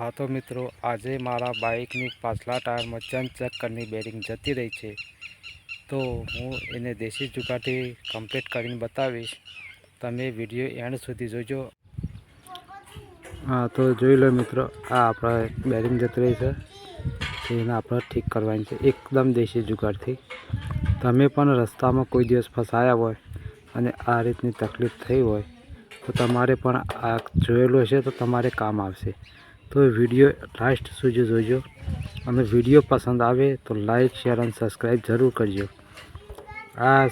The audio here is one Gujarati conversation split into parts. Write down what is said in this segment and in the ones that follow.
હા તો મિત્રો, આજે મારા બાઇકની પાછલા ટાયરમાં ચંદ ચક્કરની બેરિંગ જતી રહી છે. તો હું એને દેશી જુગાડથી કમ્પ્લીટ કરીને બતાવીશ. તમે વીડિયો એન્ડ સુધી જોજો. હા, તો જોઈ લો મિત્રો, આ આપણા બેરિંગ જતી રહી છે. એને આપણે ઠીક કરવાની છે, એકદમ દેશી જુગાડથી. તમે પણ રસ્તામાં કોઈ દિવસ ફસાયા હોય અને આ રીતની તકલીફ થઈ હોય, તો તમારે પણ આ જોયેલું હશે તો તમારે કામ આવશે. તો વીડિયો લાસ્ટ સુધી જોજો. અને વીડિયો પસંદ આવે તો લાઈક શેર અને સબસ્ક્રાઈબ જરૂર કરજો. આ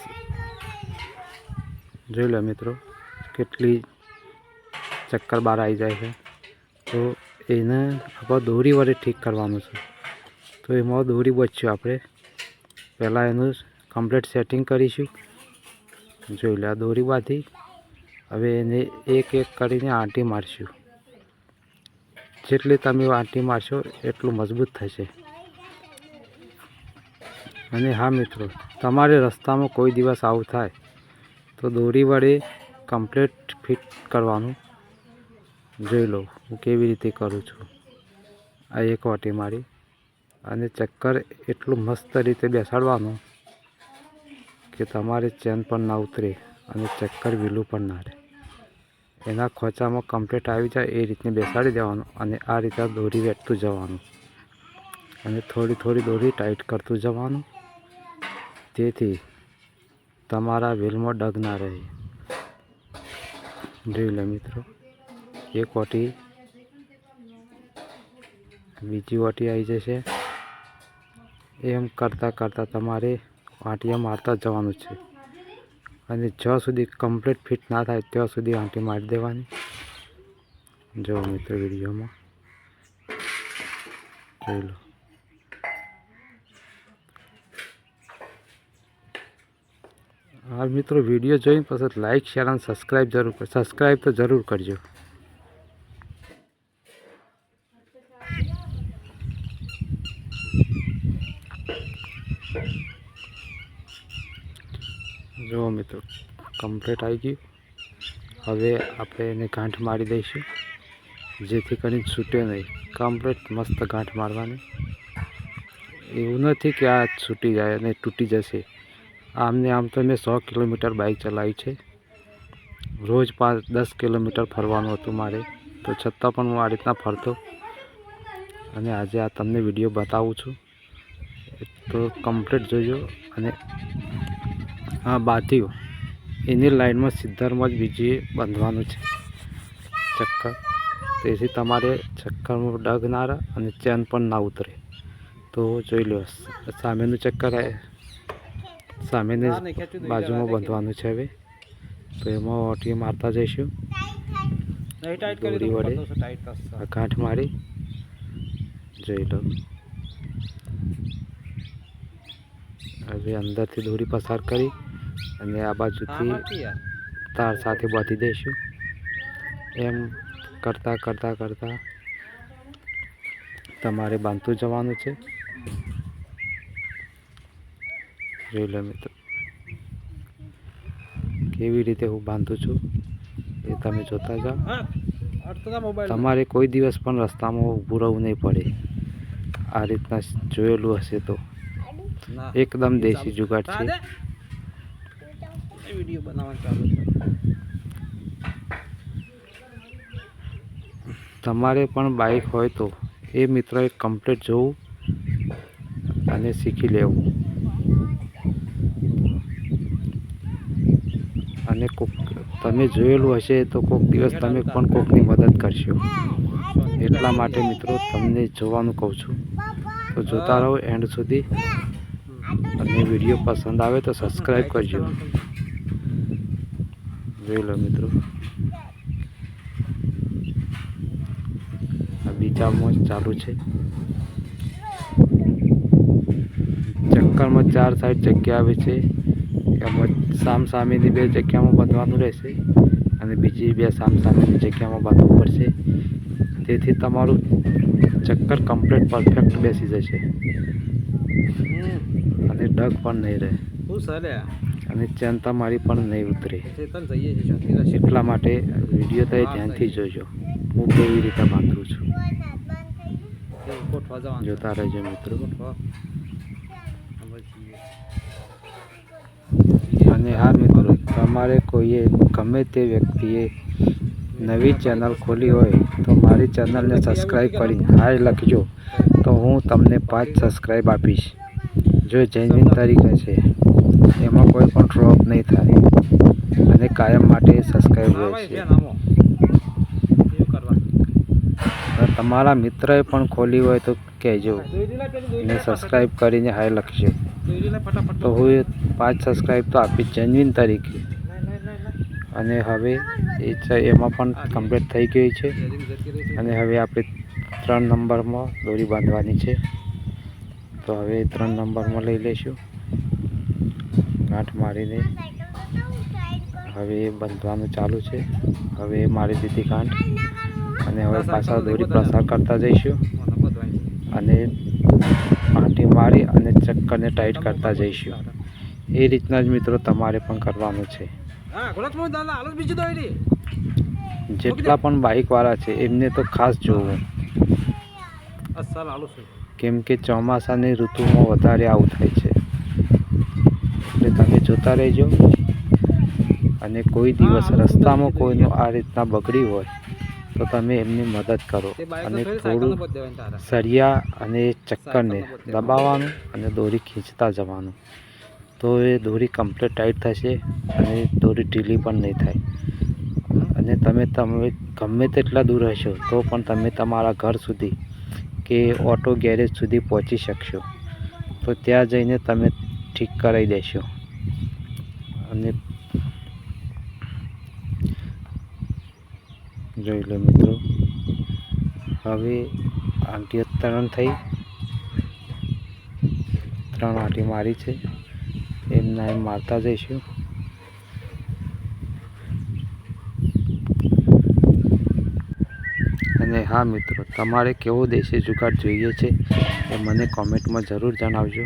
જોઈ લો મિત્રો, કેટલી ચક્કર બહાર આવી જાય છે. તો એને આપણે દોરી વડે ઠીક કરવાનું છે. તો એમાં દોરી બચ્યું આપણે. પહેલાં એનું કમ્પ્લીટ સેટિંગ કરીશું. જોઈ લે આ દોરી બાંધી હવે એને એક એક કરીને આંટી મારશું. જેટલી તમે આંટી મારશો, એટલું મજબૂત થશે. અને હા મિત્રો, તમારે રસ્તામાં કોઈ દિવસ આવું થાય, તો દોરી વડે કમ્પ્લીટ ફિટ કરવાનું જોઈ લો, હું કેવી રીતે કરું છું. આ એક વાટી મારી અને ચક્કર એટલું મસ્ત રીતે બેસાડવાનું કે તમારે ચેન પણ ના ઉતરે અને ચક્કર વિલું પણ ના રહે. એના ખોચામાં કમ્પ્લીટ આવી જાય એ રીતને બેસાડી દેવાનું અને આ રીતે દોરી વેઠતું જવાનું. અને થોડી થોડી દોરી ટાઈટ કરતું જવાનું. તેથી તમારા વ્હીલમાં ડગ ના રહે. જોઈ લે મિત્રો, એક ઓટી બીજી ઓટી આવી જશે. એમ કરતાં કરતાં તમારે વાંટિયા મારતા જવાનું છે. અને જ્યાં સુધી કમ્પ્લીટ ફિટ ના થાય ત્યાં સુધી આંટી મારી દેવાની. જો મિત્રો વિડીયોમાં. જોઈ લો. હા, મિત્રો, વીડિયો જોઈને પછી લાઈક શેર અને સબસ્ક્રાઈબ જરૂર સબસ્ક્રાઈબ તો જરૂર કરજો જો મિત્રો કમ્પ્લીટ આવી ગયું. હવે આપણે એને ગાંઠ મારી દઈશું. જેથી કરીને છૂટે નહીં. કમ્પ્લીટ મસ્ત ગાંઠ મારવાની. એવું નથી કે આ છૂટી જાય અને તૂટી જશે. આમને આમ તો મેં સો કિલોમીટર બાઇક ચલાવી છે. રોજ પાંચ, દસ કિલોમીટર ફરવાનું હતું મારે. તો છતાં પણ હું આ રીતના ફરતો. અને આજે આ તમને વીડિયો બતાવું છું. તો કમ્પ્લીટ જોજો અને હા બાતીઓ એની લાઇનમાં સિદ્ધારમાં જ બીજી બાંધવાનું છે. ચક્કર. તેથી તમારે ચક્કરમાં ડગ ના રહે અને ચેન પણ ના ઉતરે. તો જોઈ લો સામેનું ચક્કર સામેની બાજુમાં બાંધવાનું છે હવે. તો એમાં ઓટી મારતા જઈશું. દોરી વડે. કાંઠ મારી. જોઈ લો. હવે અંદરથી દોરી પસાર કરી. અને આ બાજુથી તાર સાથે બાંધી દઈશું. એમ કરતાં કરતાં કરતાં તમારે બાંધતું જવાનું છે. જોઈ લો મિત્રો. કેવી રીતે હું બાંધું છું એ તમે જોતા જાઓ. તમારે કોઈ દિવસ પણ રસ્તામાં ઊભું રહેવું નહીં પડે. આ રીતના જોયેલું હશે તો. એકદમ દેશી જુગાડ છે. વીડિયો બનાવવાનું ચાલુ તમારે પણ બાઇક હોય તો એ મિત્રોએ કમ્પ્લીટ જોવું અને શીખી લેવું. અને કોક તમે જોયેલું હશે તો કોઈક દિવસ તમે પણ કોકની મદદ કરશો. એટલા માટે મિત્રો તમને જોવાનું કહું છું. તો જોતા રહો એન્ડ સુધી. અને વીડિયો પસંદ આવે તો સબસ્ક્રાઈબ કરજો. જોઈ લો મિત્રો. આ બીજા મોજ ચાલુ છે. ચક્કરમાં ચાર સાઈડ જગ્યા આવે છે. એમાં સામસામેની બે જગ્યામાં બાંધવાનું રહેશે અને બીજી બે સામસામેની જગ્યામાં બાંધવું પડશે. તેથી તમારું ચક્કર કમ્પ્લીટ પરફેક્ટ બેસી જશે. અને ડગ પણ નહીં રહે. શું સરે અને ચિંતા મારી પણ નહીં ઉતરે. એટલા માટે વીડિયો તો ધ્યાનથી જોજો. હું કેવી રીતે બાંધું છું? જોતા રહેજો મિત્રો. અને હા મિત્રો તમારે કોઈએ ગમે તે વ્યક્તિએ નવી ચેનલ ખોલી હોય તો મારી ચેનલને સબસ્ક્રાઈબ કરી હાય લખજો. તો હું તમને પાંચ સબસ્ક્રાઈબ આપીશ. જો જૈન તરીકે છે. કોઈ પણ ડ્રોપ નહીં થાય. અને કાયમ માટે સબસ્ક્રાઈબ રહેશે તમારા મિત્રએ પણ ખોલી હોય તો કહેજો. અને સબસ્ક્રાઈબ કરીને હાય લખજો. તો હું પાંચ સબસ્ક્રાઈબ તો આપીશ જેન્યુઇન તરીકે. અને હવે એ છે એમાં પણ કમ્પ્લીટ થઈ ગઈ છે. અને હવે આપણે ત્રણ નંબરમાં દોરી બાંધવાની છે. તો હવે ત્રણ નંબરમાં લઈ લઈશું ગાંઠ મારીને હવે બાંધવાનું ચાલુ છે હવે મારી દીધી ગાંઠ અને હવે પાછા દોરી પ્રસાર કરતા જઈશું. અને આંટી મારી અને ચક્કરને ટાઈટ કરતા જઈશું એ રીતના જ મિત્રો તમારે પણ કરવાનું છે. જેટલા પણ બાઇકવાળા છે એમને તો ખાસ જોવું. કેમ કે ચોમાસાની ઋતુમાં વધારે આવું થાય છે જોતા રહેજો. અને કોઈ દિવસ રસ્તામાં કોઈનું આ રીતના બગડ્યું હોય તો તમે એમની મદદ કરો. અને થોડી. સળિયા અને ચક્કરને દબાવવાનું અને દોરી ખીંચતા જવાનું. તો એ દોરી કમ્પ્લીટ ટાઈટ થશે અને દોરી ઢીલી પણ નહીં થાય. અને તમે તમે ગમે તેટલા દૂર હશો તો પણ તમે તમારા ઘર સુધી કે ઓટો ગેરેજ સુધી પહોંચી શકશો. તો ત્યાં જઈને તમે ઠીક કરાવી દેશો. અને જોઈ લો મિત્રો, હવે આંટીઓ ત્રણ થઈ. ત્રણ આંટી મારી છે. એમના એમ મારતા જઈશું અને હા મિત્રો, તમારે કેવો દેશી જુગાડ જોઈએ છે એ મને કોમેન્ટમાં જરૂર જણાવજો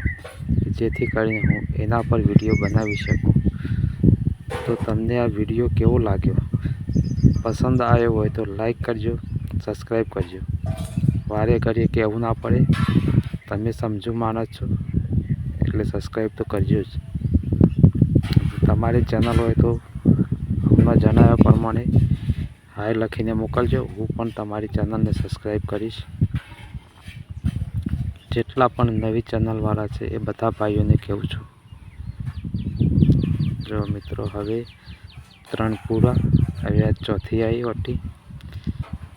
જેથી કરીને હું એના પર વીડિયો બનાવી શકું. તો તમને આ વીડિયો કેવો લાગ્યો? પસંદ આવ્યો હોય તો લાઈક કરજો, સબસ્ક્રાઈબ કરજો. વારે ઘડીએ કહેવું ના પડે, તમે સમજુ માણસ છો, એટલે સબસ્ક્રાઈબ તો કરજો જ. તમારી ચેનલ હોય તો હમણાં જણાવ્યા પ્રમાણે હાય લખીને મોકલજો. હું પણ તમારી ચેનલને સબસ્ક્રાઈબ કરીશ. જેટલા પણ નવી ચેનલવાળા છે એ બધા ભાઈઓને કહું છું. જો મિત્રો, હવે ત્રણ પૂરા. હવે આ ચોથી આવી વટી.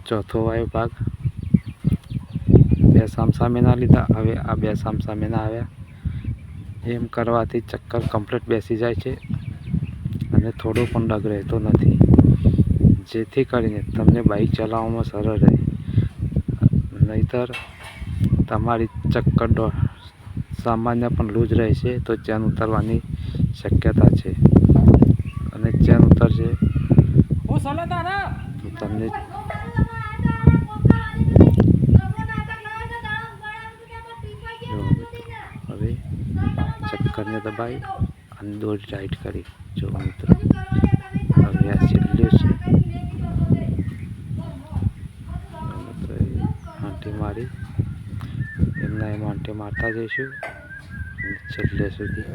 ચોથો આવ્યો ભાગ. બે સામસામેના લીધા. હવે આ બે સામસામેના આવ્યા. એમ કરવાથી ચક્કર કમ્પ્લીટ બેસી જાય છે. અને થોડો પણ ડગ રહેતો નથી. જેથી કરીને તમને બાઇક ચલાવવામાં સરળ રહે. નહીતર તમારી ચક્કર સામાન્ય પણ લૂજ રહેશે તો ચેન ઉતરવાની શક્યતા છે. અને ચેન ઉતરશે તમને હવે ચક્કરને દબાઈ અને દોડ રાઈડ કરી. જો મિત્રો હવે આ છેલ્લું છે મિત્રો એ આંટી મારી એમના એમ આંટી મારતા જઈશું. છેલ્લે સુધી.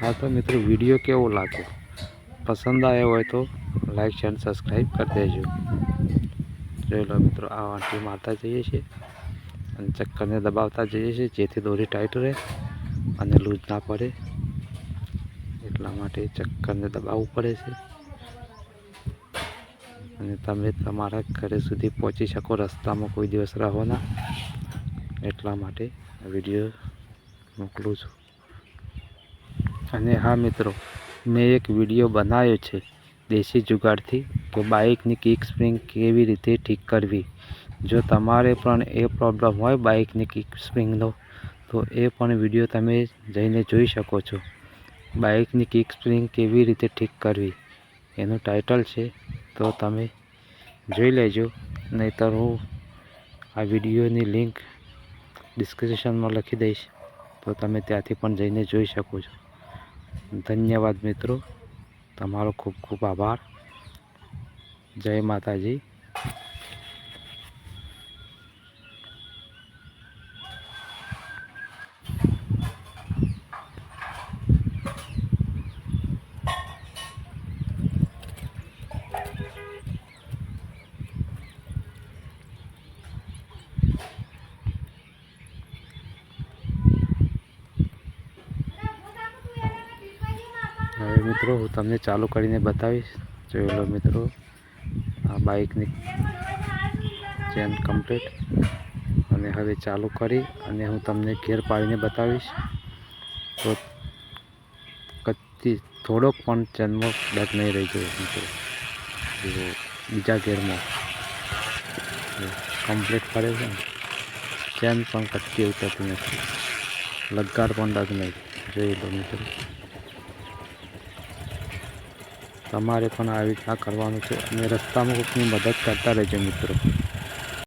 હા તો મિત્રો વીડિયો કેવો લાગ્યો? પસંદ આવ્યો હોય તો લાઈક શેર સબસ્ક્રાઈબ કરી દેજો. જોઈ લો મિત્રો, આ વાંટી મારતા જઈએ છીએ અને ચક્કરને દબાવતા જઈએ છીએ જેથી દોરી ટાઈટ રહે અને લૂઝ ના પડે. એટલા માટે ચક્કરને દબાવવું પડે છે. અને તમે તમારા ઘરે સુધી પહોંચી શકો. રસ્તામાં કોઈ દિવસ રહો ના. એટલા માટે વીડિયો મોકલું છું. અને હા મિત્રો, મેં એક વીડિયો બનાવ્યો છે દેશી જુગાડથી કે બાઇકની કિક સ્પ્રિંગ કેવી રીતે ઠીક કરવી. જો તમારે પણ એ પ્રોબ્લેમ હોય બાઇકની કિક સ્પ્રિંગનો, તો એ પણ વીડિયો તમે જઈને જોઈ શકો છો. બાઇકની કિક સ્પ્રિંગ કેવી રીતે ઠીક કરવી, એનું ટાઇટલ છે તો તમે જોઈ લેજો. નહીતર હું આ વિડીયોની લિંક ડિસ્ક્રિપ્શનમાં લખી દઈશ. તો તમે ત્યાંથી પણ જઈને જોઈ શકો છો. ધન્યવાદ મિત્રો. તમારો ખૂબ ખૂબ આભાર. જય માતાજી. હવે મિત્રો, હું તમને ચાલુ કરીને બતાવીશ. જોઈ લો મિત્રો, આ બાઇકની ચેન કમ્પ્લીટ. અને હવે ચાલુ કરી અને હું તમને ગેર પાડીને બતાવીશ. તો કચ્છી થોડોક પણ ચેનમાં ડગ નહીં રહી ગયો મિત્રો. જુઓ બીજા ગેરમાં કમ્પ્લીટ ફરે છે ને, ચેન પણ કચ્છી ઉતરતી નથી. લગાડ પણ ડગ નહીં. જોઈ લો મિત્રો. તમારે પણ આવી રીતના કરવાનું છે. અને રસ્તામાં કોઈકની મદદ કરતા રહેજો મિત્રો.